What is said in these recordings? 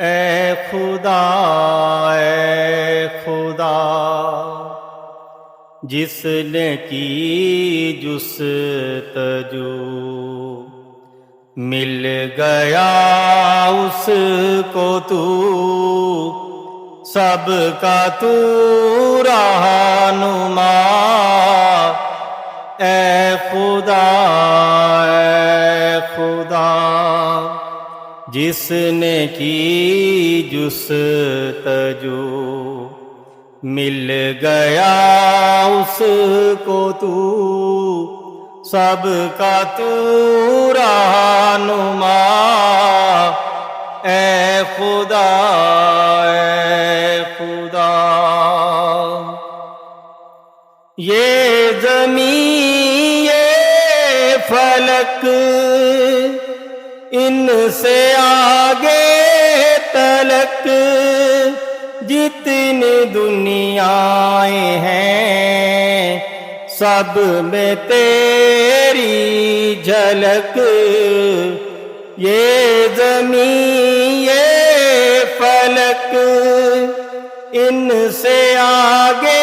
اے خدا اے خدا۔ جس نے کی جس تجو، مل گیا اس کو تو۔ سب کا تو رہنما۔ اے خدا، اے جس نے کی جس تجو مل گیا اس کو تو سب کا تو رہنما اے خدا اے خدا۔ یہ زمین، یہ فلک ان سے آگے تلک جتنی دنیا ہیں سب میں تیری جھلک یہ زمین یہ فلک ان سے آگے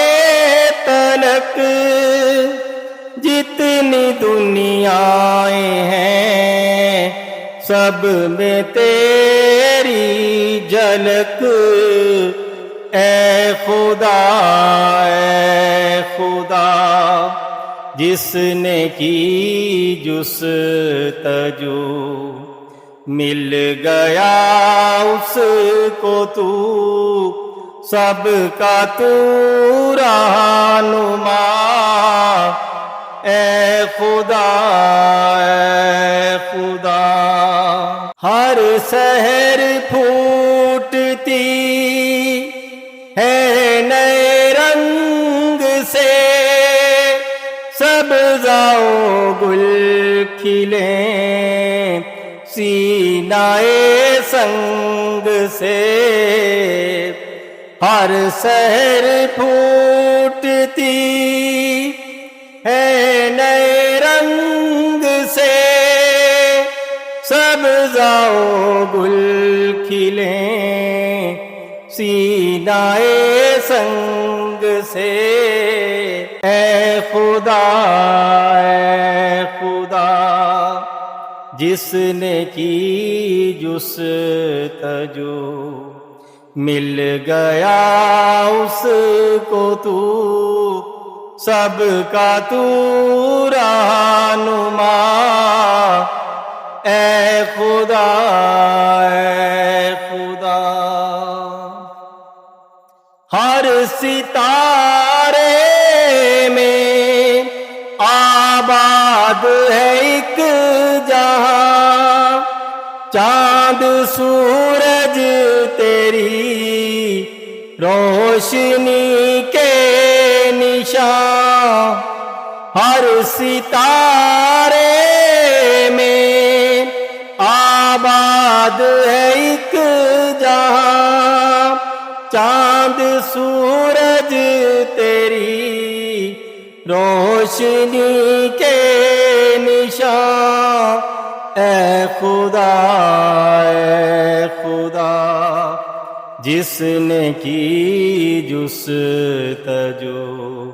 تلک جتنی دنیا ہیں سب میں تیری جھلک۔ اے خدا اے خدا، جس نے کی جس تجو۔ مل گیا اس کو تو، سب کا تو رہنما۔ اے خدا، اے ہر سحر پھوٹتی ہے نئے رنگ سے۔ سب جاؤ گل کھلے سینائے سنگ سے۔ ہر سحر پھوٹتی ہے سب جاؤ گل کھلے سینائے سنگ سے۔ اے خدا اے خدا، جس نے کی جس تجو مل گیا، اس کو تو سب کا تو رہنما اے خدا اے خدا ہر ستارے میں آباد ہے ایک جہاں چاند سورج تیری روشنی کے نشان ہر ستارے آباد ہے ایک جہاں۔ چاند، سورج، تیری روشنی کے نشان۔ اے خدا اے خدا، جس نے کی جس تجو۔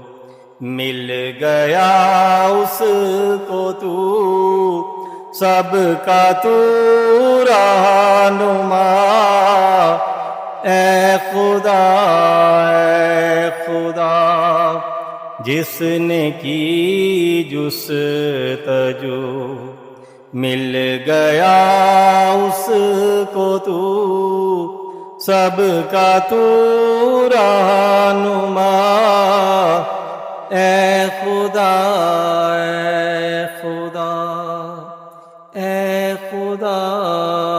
مل گیا اس کو تو۔ سب کا تو رہنما۔ اے خدا اے خدا، جس نے کی جس تجو۔ مل گیا اس کو تو، سب کا تو رہنما۔ اے خدا۔ الله